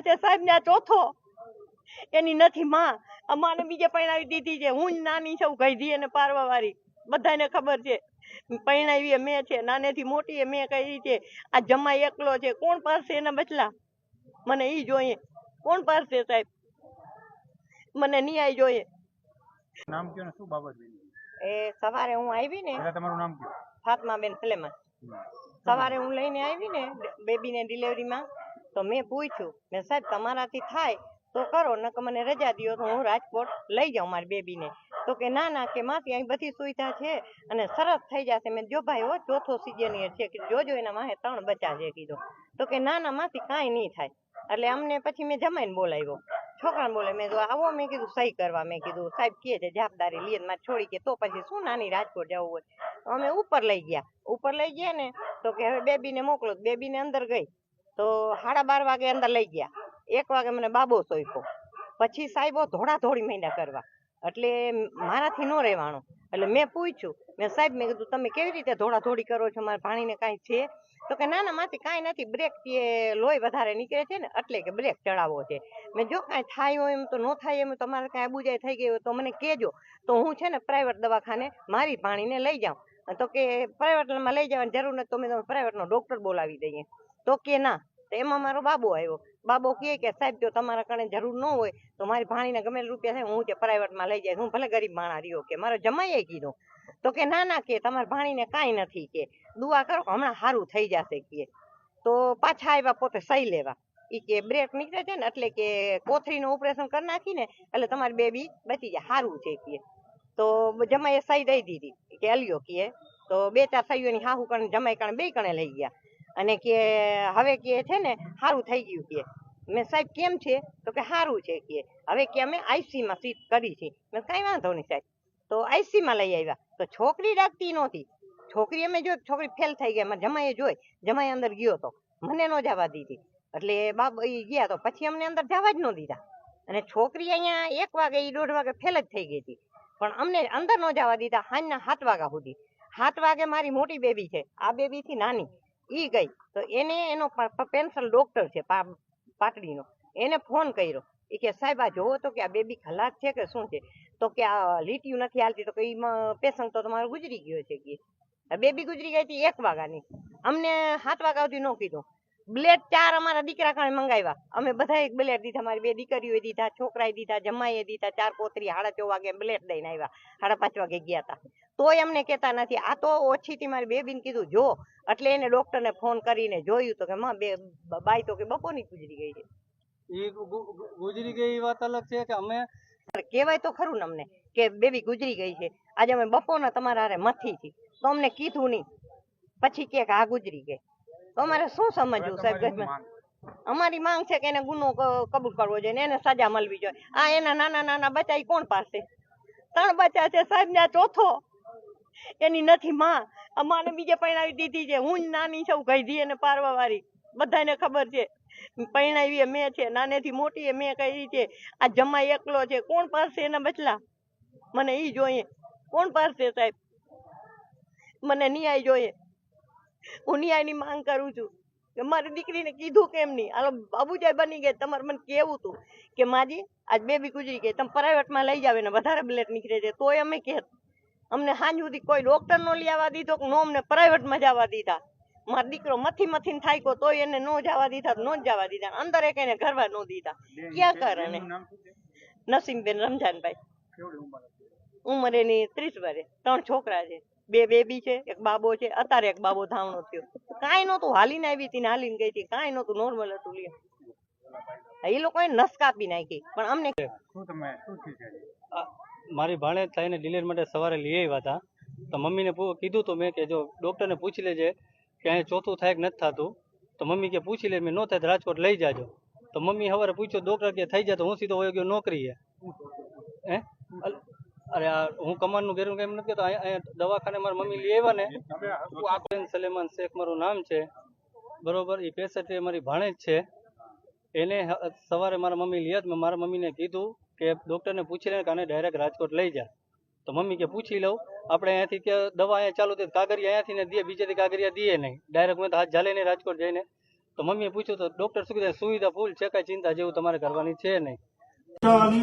છે સાહેબ ને ચોથો. એની નથી માં. અમારે બીજે પરણાવી દીધી છે. હું જ નાની છું કહી દઈએ ને પારવા વાળી બધાને ખબર છે. પરણાવી મેં છે. નાનેથી મોટી મેં કહી છે. આ જમાઈ એકલો છે. કોણ પારશે એના બચલા મને ઈ જોઈએ. કોણ પારશે સાહેબ? મને ન્યાય જોઈએ. નામ કયો ને? શું બાબત એ સવારે હું આવી ને તમારું નામ કયો? ફાતમાબેન ફલેમાં. સવારે હું લઈને આવી ને બેબીને ડિલિવરીમાં તો મેં પૂછ્યું. મેં સાહેબ, તમારાથી થાય તો કરો, નકર મને રજા દ્યો તો હું રાજકોટ લઈ જાઉં મારી બેબીને. તો કે ના ના, કે માસી અહીં બધી સુવિધા છે અને સરસ થઈ જશે. મેં જો ભાઈ, હો, ચોથો સિઝન છે. કે જોજો એના માહે ત્રણ બચ્ચા છે, કીધું. તો કે ના ના માસી કાંઈ નહીં થાય. એટલે અમને પછી મેં જમાઈને બોલાવ્યો. છોકરાને બોલે મેં આવો, મેં કીધું, સહી કરવા. મેં કીધું, સાહેબ કે છે, જવાબદારી લઈએ મારે છોડી કે તો પછી શું નાની રાજકોટ જવું હોય? અમે ઉપર લઈ ગયા. ઉપર લઈ ગયા ને, તો કે હવે બેબીને મોકલો. બેબીને અંદર ગઈ. તો સાડા બાર વાગે અંદર લઈ ગયા. એક વાગે મને બાબો સોંપ્યો. પછી સાહેબો ધોળા ધોળી મહિના કરવા. એટલે મારાથી ન રહેવાનું. એટલે મેં પૂછ્યું. મેં સાહેબ, મેં કીધું, તમે કેવી રીતે ધોળા ધોળી કરો છો? મારા ભાણીને કાંઈ છે? તો કે, ના ના માથી કાંઈ નથી. બ્રેક એ લોહી વધારે નીકળે છે ને, એટલે કે બ્રેક ચડાવવો છે. મેં જો કાંઈ થાય હોય એમ તો ન થાય એમ તમારે કાંઈ આબુજાય થઈ ગઈ હોય તો મને કહેજો. તો હું છે ને પ્રાઇવેટ દવાખાને મારી ભાણીને લઈ જાઉં. તો કે પ્રાઇવેટમાં લઈ જવાની જરૂર નથી, તો મેં તમે પ્રાઇવેટનો ડોક્ટર બોલાવી દઈએ. તો કે, ના તો એમાં મારો બાબો આવ્યો. બાબો કહે કે, સાહેબ, જો તમારા કણે જરૂર ન હોય, તો મારી ભાણીને ગમે રૂપિયા થાય, હું તે પ્રાઇવેટમાં લઈ જાય હું ભલે ગરીબ માણા રહ્યો કે, મારો જમાઈએ કીધું. તો કે, ના ના, કે, તમારા ભાણીને કાંઈ નથી, કે, દુઆ કરો, હમણાં સારું થઈ જશે, કે. તો પાછા આવ્યા પોતે સહી લેવા. એ કે, બ્રેક નીકળે છે ને, એટલે કે કોથળીનું ઓપરેશન કરી નાખી ને એટલે તમારી બેબી બચી જાય, સારું છે, કે. તો જમાઈએ સહી દઈ દીધી. કે અલ્યો કે. તો બે ચાર સહીઓની હાહુ કણ, જમાઈ કણે બે કણે લઈ ગયા. અને કે હવે કે છે ને સારું થઈ ગયું કે. મેં સાહેબ કેમ છે? તો કે સારું છે કે. હવે કે અમે આઈસીમાં સીટ કરી છે. મેં કાંઈ વાંધો નહીં સાહેબ. તો આઈસીમાં લઈ આવ્યા. તો છોકરી રાખતી નહોતી. છોકરી અમે જો, છોકરી ફેલ થઈ ગઈ. મારા જમાઈએ જોઈ. જમાઈ અંદર ગયો તો. મને ન જવા દીધી. એટલે બાપ એ ગયા તો પછી અમને અંદર જવા જ ન દીધા. અને છોકરી અહીંયા એક વાગે, એ દોઢ વાગે ફેલ જ થઈ ગઈ હતી. પણ અમને અંદર ન જવા દીધા. સાંજના સાત વાગ્યા સુધી. સાત વાગે મારી મોટી બેબી છે. આ બેબીથી નાની. ઈ ગઈ. તો એને એનો પેન્શન ડોક્ટર છે પાટડીનો. એને ફોન કર્યો. એ કે, સાહેબ, આ જોવો તો કે આ બેબી ખલાસ છે કે શું છે? તો કે આ લીટીયું નથી હાલતી, તો કે એમાં પેશન્ટ તો તમારો ગુજરી ગયો છે કે. બેબી ગુજરી ગઈ હતી એક વાગ્યાની. અમને સાત વાગ્યા સુધી નો કીધું. બ્લેડ ચાર અમારા દીકરા કારણે મંગાવ્યા. અમે બધા એક બ્લેડ દીધા, મારી બે દીકરીઓએ દીધા, છોકરાએ દીધા, જમાઈએ દીધા, ચાર પોતરી, સાડા ચો વાગે બ્લેડ દઈને આવ્યા. સાડા પાંચ વાગે ગયા હતા તોય એમને કહેતા નથી. આ તો ઓછીથી મારી બેબીને કીધું જો. એટલે એને ડોક્ટરને ફોન કરીને જોયું તો કે માં બે બાઈ તો કે બપોરની ગુજરી ગઈ છે. એ ગુજરી ગઈ વાત અલગ છે કે અમે? કહેવાય તો ખરું ને અમને કે બેબી ગુજરી ગઈ છે. આજે અમે બપોરના તમારા હારે મથી હતી તો અમને કીધું નહીં. પછી કે આ ગુજરી ગઈ. તો અમારે શું સમજવું સાહેબ? અમારી માંગ છે કે એને ગુનો કબૂલ કરવો જોઈએ એને સજા મળવી જોઈએ. આ એના નાના નાના બચ્ચા કોણ પાસે? ત્રણ બચ્ચા છે સાહેબ ને ચોથો એની નથી માં. અમાને બીજે પરણાવી દીધી છે. હું જ નાની છું, ગઈધી અને પારવા વાળી બધાને ખબર છે. પરણાવી મેં છે, નાનેથી મોટી મેં કરી છે. આ જમાઈ એકલો છે. કોણ પારશે એના બચલા મને ઈ જોઈએ. કોણ પારશે સાહેબ? મને ન્યાય જોઈએ. હું ન્યાયની માંગ કરું છું. કે મારી દીકરીને કીધું કેમ નહીં? હાલો બાબુજાઈ બની ગઈ. તમારે મને કેવું તું કે, માજી, આજ બેબી ગુજરી ગઈ. તમે પ્રાઇવેટમાં લઈ જાવ ને, વધારે બ્લેડ નીકળે છે. તોય અમે કહેત અમને સાંજ સુધી કોઈ ડોક્ટર નો લઈ આવવા દીધો કે નો અમને પ્રાઇવેટમાં જવા દીધા. મારો દીકરો મથી મથી થાક્યો તોય એને નો જવા દીધા નો જવા દીધા. અંદર એક એને ઘરવા નો દીધા. ક્યાં બેન, કરે ને? બેનનું નામ શું છે? નસીમબેન રમજાનભાઈ. ઉંમર એની ત્રીસ વર્ષે ત્રણ છોકરા છે. બે બેબી છે એક બાબો છે. અત્યારે એક બાબો ધાવણો થયો. કાંઈ નહોતું હાલીને આવી હતી ને હાલીને ગઈ હતી. કાંઈ નહોતું નોર્મલ હતું લે એ લોકોએ નસ કાપી નાખી. પણ અમને શું તમે શું થઈ મારી ભાણે થઈને ડિલિવરી માટે સવારે લઈ આવ્યા હતા. તો મમ્મીને કીધું તો મેં કે જો ડૉક્ટરને પૂછી લેજે કે અહીંયા ચોથું થાય નથી થતું. તો મમ્મી કે પૂછી લે, મેં ન થાય રાજકોટ લઈ જાજો. તો મમ્મી સવારે પૂછ્યું ડૉક્ટર કે થઈ જાય તો હું સીધો વયો ગયો નોકરીએ હે? અરે હું કમાનનું ઘેરું કેમ નથી તો અહીંયા દવાખાને મારા મમ્મી લઈ આવ્યા ને. સલેમાન શેખ મારું નામ છે. બરોબર? એ પેશન્ટ એ મારી ભાણેજ છે. એને સવારે મારા મમ્મી લિયત મેં મારા મમ્મીને કીધું કે ડૉક્ટરને પૂછી લે કે આને ડાયરેક્ટ રાજકોટ લઈ જા. તો મમ્મી કે પૂછી લઉં. આપણે અહીંયાથી કે દવા અહીંયા ચાલુ થઈ કાગરિયા અહીંયાથી ને દે બીજેથી કાગરિયા દઈએ નહીં. ડાયરેક્ટ મેં તો હાથ ઝાલે નહીં રાજકોટ જઈને. તો મમ્મીએ પૂછ્યું તો ડૉક્ટર શું કીધું સુવિધા ફૂલ છે કાંઈ ચિંતા જેવું તમારે કરવાની છે નહીં.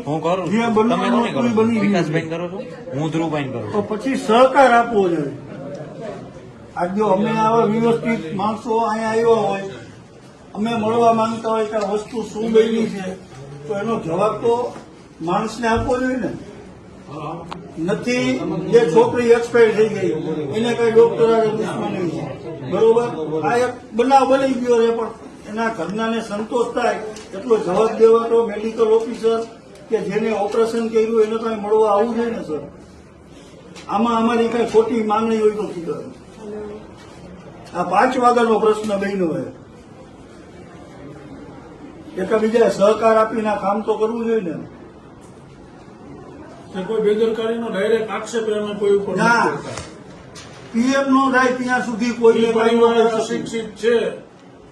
હું કરું? જે છું. બનવાનું તમે કોને કરો હતું એ છો? બની ગયું વિકાસભાઈ કરો છો? હું ધ્રુવભાઈ કરું તો પછી સહકાર આપવો જોઈએ. આજ જો અમે આવા વ્યવસ્થિત માણસો અહીંયા આવ્યા હોય અમે મળવા માંગતા હોય કે વસ્તુ શું બની છે તો એનો જવાબ તો માણસને આપવો જોઈએ ને? નથી જે છોકરી એક્સપાયર થઈ ગઈ એને કઈ ડોક્ટર દુશ્મની છે? બરોબર? આ એક બનાવ બની ગયો છે પણ એના ઘરનાને સંતોષ થાય એટલો જવાબ દેવા તો મેડિકલ ઓફિસર કે જેને ઓપરેશન કર્યું એને કઈ મળવા આવવું જોઈએ ને સર આમાં અમારી કઈ ખોટી માંગણી હોય તો સ્વીકાર આ પાંચ વાગ્યાનો પ્રશ્ન બન્યો હોય. એકબીજા સહકાર આપીને કામ તો કરવું જોઈએ ને. કોઈ બેદરકારીનો ડાયરેક્ટ આક્ષેપ એમાં કોઈ ઉપર. પીએમ નો. થાય ત્યાં સુધી કઈ પરિવાર ન કરી શકે. અશિક્ષિત છે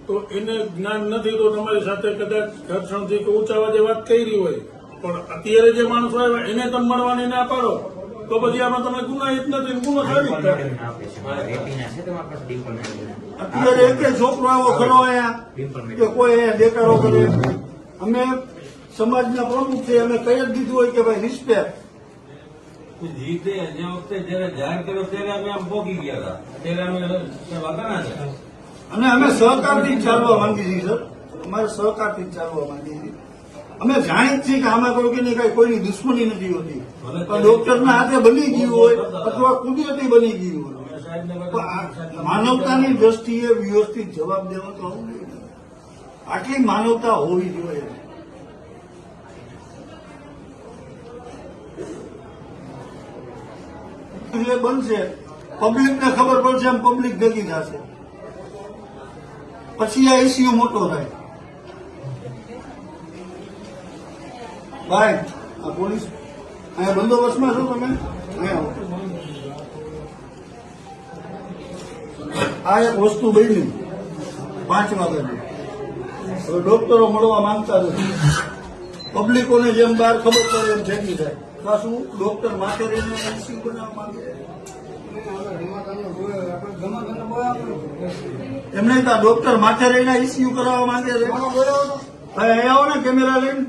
તો એને જ્ઞાન નથી તો તમારી સાથે કદાચ ઘર્ષણથી કે ઊંચા અવાજે વાત કરી હોય પણ અત્યારે જે માણસો આવ્યા એને તમે મળવાની ના પાડો. તો પછી આમાં તમે ગુનાહિત નથી ગુનો સાબિત થાય અત્યારે એક છોકરો આવો ખરો કે કોઈ અહીંયા દેખાડો કરે. અમે સમાજના પ્રમુખ છે અમે કહી જ દીધું હોય કે ભાઈ રિસ્પેક્ટ જીતે જે વખતે જયારે જાહેર કર્યો ત્યારે અમે આમ પોકી ગયા હતા. ત્યારે અમે વાતાના છે. અને અમે સહકારથી ચાલવા માંગીએ છીએ સર. અમારે સહકારથી ચાલવા માંગીએ છીએ. અમે જાણી જ છીએ કે આમાં કોઈ કઈ કઈ કોઈની દુશ્મની નથી હોતી. ડોક્ટરના હાથે બની ગયું હોય અથવા કુદરતી બની ગયું હોય. માનવતાની દ્રષ્ટિએ વ્યવસ્થિત જવાબ દેવો તો. આટલી માનવતા હોવી જોઈએ. જે બનશે, પબ્લિકને ખબર પડશે એમ પબ્લિક ભેગી થશે. પછી આ ઇસ્યુ મોટો થાય. ભાઈ આ પોલીસ અહીંયા બંદોબસ્તમાં છો તમે? આ એક વસ્તુ બની. પાંચ વાગ્યાની. હવે ડોક્ટરો મળવા માંગતા નથી. પબ્લિકોને જેમ બહાર ખબર પડે એમ ભેગી થાય. શું ડોક્ટર માથે રહીને ICU બનાવવા માંગે. એમને તો ડોક્ટર માથે રહીને ઇસ્યુ કરાવવા માંગે છે. ભાઈ અહીં આવો ને કેમેરા લઈને.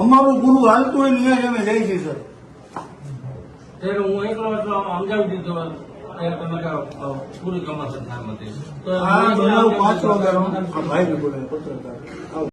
અમારું ગુરુ હાલતું હોય ને અમે જઈએ છીએ સર. હું એકલો સમજાવી દીધો પૂરી કમર છે. થામ તો આ બનાવ પાંચ વાગ્યાનો આ ભાઈને બોલાય પત્રકાર. આવો.